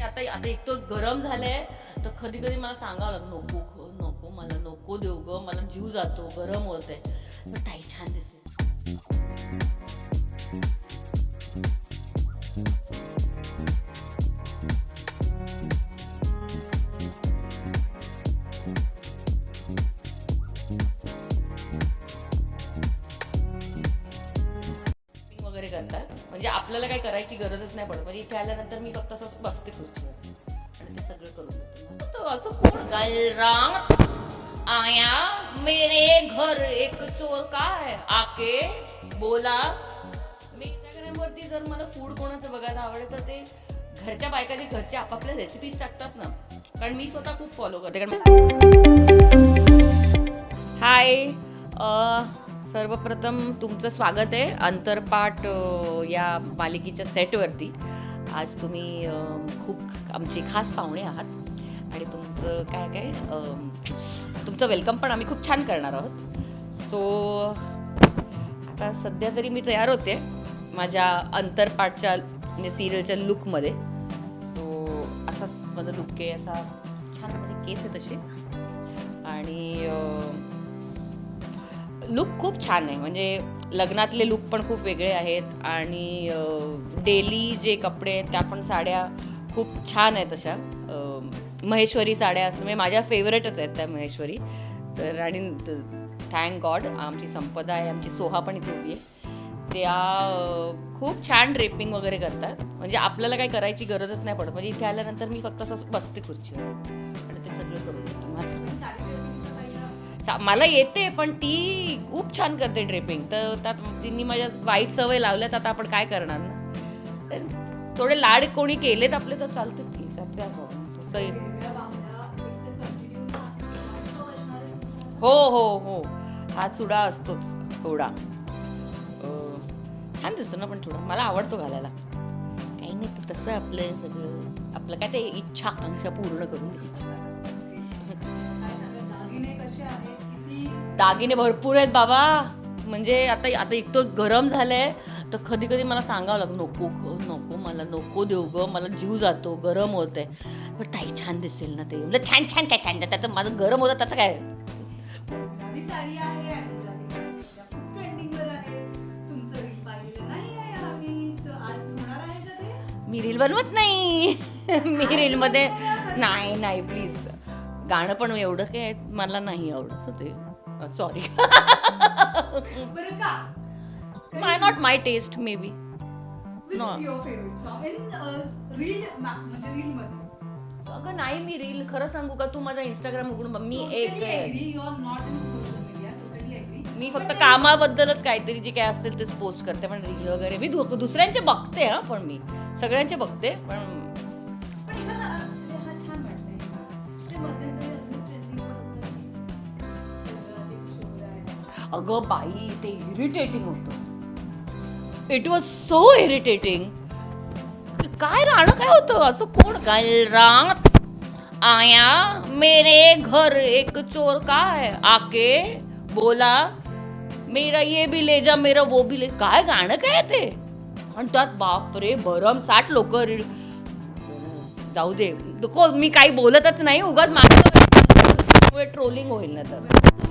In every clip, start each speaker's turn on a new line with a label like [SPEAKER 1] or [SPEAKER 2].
[SPEAKER 1] आता आता एक तर गरम झालंय. तर कधी कधी मला सांगावं लागतं नको नको मला नको देऊ ग मला जीव जातो गरम होत आहे पण ताई छान दिसते आपल्याला काही करायची गरजच नाही पडत. म्हणजे इथे आल्यानंतर मी फक्त असं बसते खुर्चीवर. आणि ते सगळं करून देते. तो असं कोण? गलराम. आया मेरे घर एक चोर काय? आके बोला. मी इंस्टाग्रामवरती वरती जर मला फूड कोणाचं बघायला आवडेल तर ते घरच्या बायका जे घरचे आपापल्या रेसिपीज टाकतात ना. कारण मी स्वतः खूप फॉलो करते. कारण हाय सर्वप्रथम तुमचं स्वागत आहे अंतरपाठ या मालिकेच्या सेटवरती. आज तुम्ही खूप आमचे खास पाहुणे आहात. आणि तुमचं काय काय तुमचं वेलकम पण आम्ही खूप छान करणार आहोत. सो आता सध्या तरी मी तयार होते माझ्या अंतरपाठच्या सिरियलच्या म्हणजे लुकमध्ये सो असाच माझा लुक आहे असा छान म्हणजे केस आहे तसे आणि लुक खूप छान आहे. म्हणजे लग्नातले लुक पण खूप वेगळे आहेत आणि डेली जे कपडे आहेत त्या पण साड्या खूप छान आहेत अशा. महेश्वरी साड्या असतात. म्हणजे माझ्या फेवरेटच आहेत त्या महेश्वरी. तर आणि थँक गॉड आमची संपदा आहे. आमची सोहा पण इथे उभी आहे. त्या खूप छान ड्रेपिंग वगैरे करतात. म्हणजे आपल्याला काही करायची गरजच नाही पडत. म्हणजे इथे आल्यानंतर मी फक्त असं बसते खुर्चीवर. आणि ते सगळं करून देतो. मला मला येते पण ती खूप छान करते ड्रेपिंग तर त्यात तिने माझ्या वाईट सवय लावल्यात आता आपण काय करणार ना? थोडे लाड कोणी केलेत आपले तर चालते की त्यात हो हो हो. हा चुडा असतोच थोडा. छान दिसतो ना पण थोडा. मला आवडतो घालायला. काही नाही तसं आपलं सगळं. आपलं काय ते इच्छा आकांक्षा पूर्ण करून घ्यायची दागिने भरपूर आहेत बाबा. म्हणजे आता आता इतकं गरम झालंय. तर कधी कधी मला सांगावं लागतं नको ग नको मला नको देऊ ग मला जीव जातो गरम होत आहे पण ताई छान दिसेल ना ते. म्हणजे छान छान काय छान त्याचं माझं गरम होतं त्याचं काय? मी रील बनवत नाही. मी रीलमध्ये नाही नाही प्लीज गाणं पण एवढं काय मला नाही आवडत ते. सॉरी
[SPEAKER 2] बरं का
[SPEAKER 1] my not my taste may be No.
[SPEAKER 2] म्हणजे मध्ये.
[SPEAKER 1] अगं नाही मी रील खरं सांगू का? तू माझा इंस्टाग्राम उघडून बघ. मी एक
[SPEAKER 2] you are not in social media totally agree
[SPEAKER 1] मी फक्त कामाबद्दलच काहीतरी जे काय असेल तेच पोस्ट करते पण रील वगैरे मी दु- दुसऱ्यांचे बघते हा पण मी. सगळ्यांचे बघते पण अगं बाई ते इरिटेटिंग होतं. इट वॉज सो इरिटेटिंग काय गाणं काय होतं? असं कोण? काय रात आया मेरे घर एक चोर काय आके बोला मेरा ये भी ले जा मेरा वो भी ले काय गाणं काय ते? आणि त्यात बापरे भरम साठ लोक जाऊ दे. नको मी काही बोलतच नाही. उगाच माझ्या ट्रोलिंग होईल ना तर.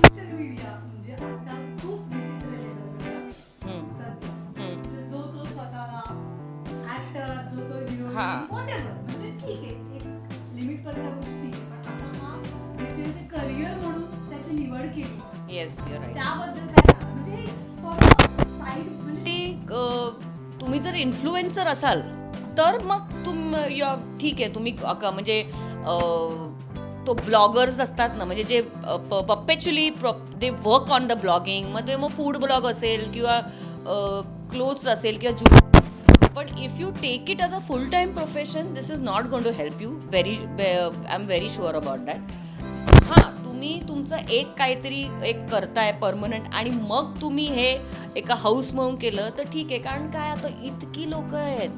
[SPEAKER 1] इन्फ्लुएन्सर असाल तर मग तुम ठीक आहे तुम्ही म्हणजे तो ब्लॉगर्स असतात ना म्हणजे जे पप्पेच्युअली they work on the blogging मग मग फूड ब्लॉग असेल किंवा क्लोथ्स असेल किंवा जु पण if you take it as a full time profession this is not gone to help you very I am very sure about that तुम्ही तुमचं एक काहीतरी एक करताय परमनंट आणि मग तुम्ही हे एका हाऊस म्हणून केलं तर ठीक आहे. कारण काय आता इतकी लोक आहेत.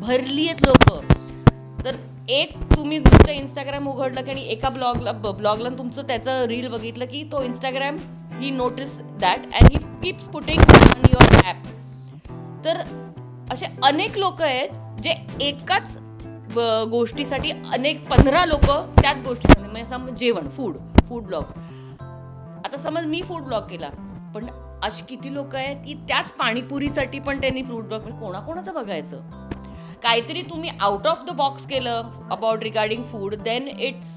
[SPEAKER 1] भरली आहेत लोक. तर एक तुम्ही तुमचं इंस्टाग्राम उघडलं की आणि एका ब्लॉगला ब्लॉगला तुमचं त्याचं रील बघितलं की तो Instagram he notice that and he keeps putting on your app तर असे अनेक लोक आहेत जे एकाच गोष्टीसाठी अनेक पंधरा लोक त्याच गोष्टी म्हणजे सम जेवण फूड फूड ब्लॉग्स आता समज मी फूड ब्लॉग केला पण अशी किती लोक आहेत की त्याच पाणीपुरीसाठी पण त्यांनी फूड ब्लॉग म्हणजे कोणाकोणाचं बघायचं? काहीतरी तुम्ही आउट ऑफ द बॉक्स केलं about regarding food then it's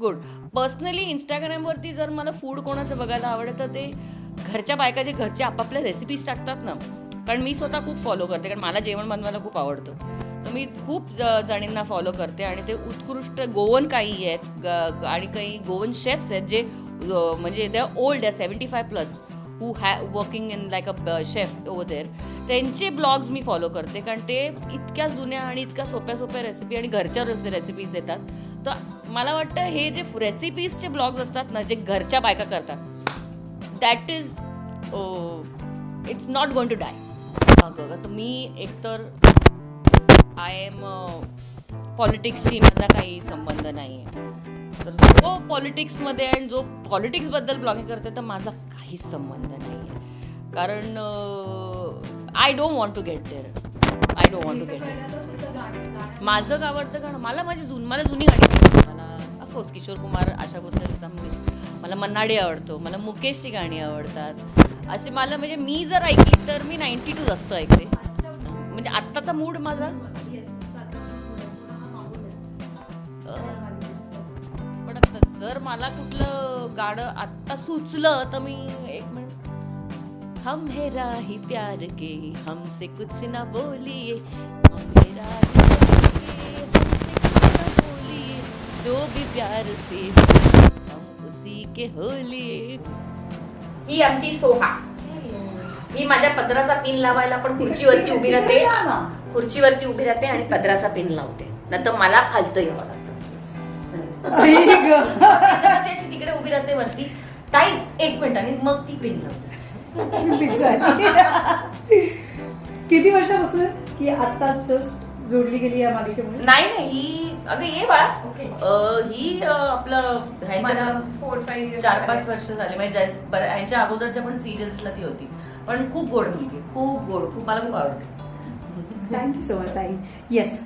[SPEAKER 1] good personally इंस्टाग्रामवरती जर मला फूड कोणाचं बघायला आवडतं तर ते घरच्या बायका जे घरचे आपापल्या रेसिपीज टाकतात ना. कारण मी स्वतः खूप फॉलो करते कारण मला जेवण बनवायला खूप आवडतं. मी खूप ज जणींना फॉलो करते आणि ते उत्कृष्ट गोवन काही आहेत ग- आणि काही गोवन शेफ्स आहेत जे म्हणजे दे ओल्ड आहे seventy five plus who have working in like a chef over there त्यांचे ब्लॉग्स मी फॉलो करते कारण ते इतक्या जुन्या आणि इतक्या सोप्या सोप्या रेसिपी आणि घरच्या रेसिपीज देतात. तर मला वाटतं हे जे रेसिपीजचे ब्लॉग्स असतात ना जे घरच्या बायका करतात that is it's not going to die अगं तर मी एकतर आय एम पॉलिटिक्सशी माझा काही संबंध नाही आहे तर जो पॉलिटिक्समध्ये आणि जो पॉलिटिक्सबद्दल ब्लॉगिंग करते तर माझा काहीच संबंध नाही आहे कारण I don't want to get there I don't want to get there
[SPEAKER 2] माझं का
[SPEAKER 1] माझं आवडतं गाणं? मला माझी जुन मला जुनी गाणी मला अफकोर्स किशोर कुमार आशा भोसले लता मला मन्नाडे आवडतो. मला मुकेशची गाणी आवडतात. असे मला म्हणजे मी जर ऐकली तर मी नाईन्टी टू जास्त ऐकते. म्हणजे आत्ताचा मूड माझा जर मला कुठलं गाणं आत्ता सुचलं तर मी एक मिनिट. हम हे राही प्यार के हमसे कुछ ना बोलिए. हम है राही प्यार के हमसे कुछ ना बोलिए. जो भी प्यार से हम उसी के होलिए. ही आमची सोहा. ही माझ्या पदराचा पिन लावायला पण खुर्चीवरती उभी राहते. खुर्चीवरती उभी राहते आणि पदराचा पिन लावते. नंतर मला खालतं यावं
[SPEAKER 2] आई गं.
[SPEAKER 1] ती अशी तिकडे उभी राहते वरती. ताई एक मिनिट आणि मग ती पिन लावते
[SPEAKER 2] बिचारी. किती वर्षापासून की आता जस्ट जोडली गेली या मालिकेमुळे
[SPEAKER 1] नाही नाही ही अगं ये बाळा.
[SPEAKER 2] Okay.
[SPEAKER 1] अं, ही अं, आपलं
[SPEAKER 2] मला
[SPEAKER 1] ह्यांच्या
[SPEAKER 2] फोर फाईव्ह
[SPEAKER 1] चार पाच वर्ष झाले. म्हणजे ज्या- ह्यांच्या अगोदरच्या पण सिरियल्सला ती होती. पण खूप गोड मुलगी. खूप गोड. खूप मला खूप आवडते.
[SPEAKER 2] थँक्यू सो मच ताई. येस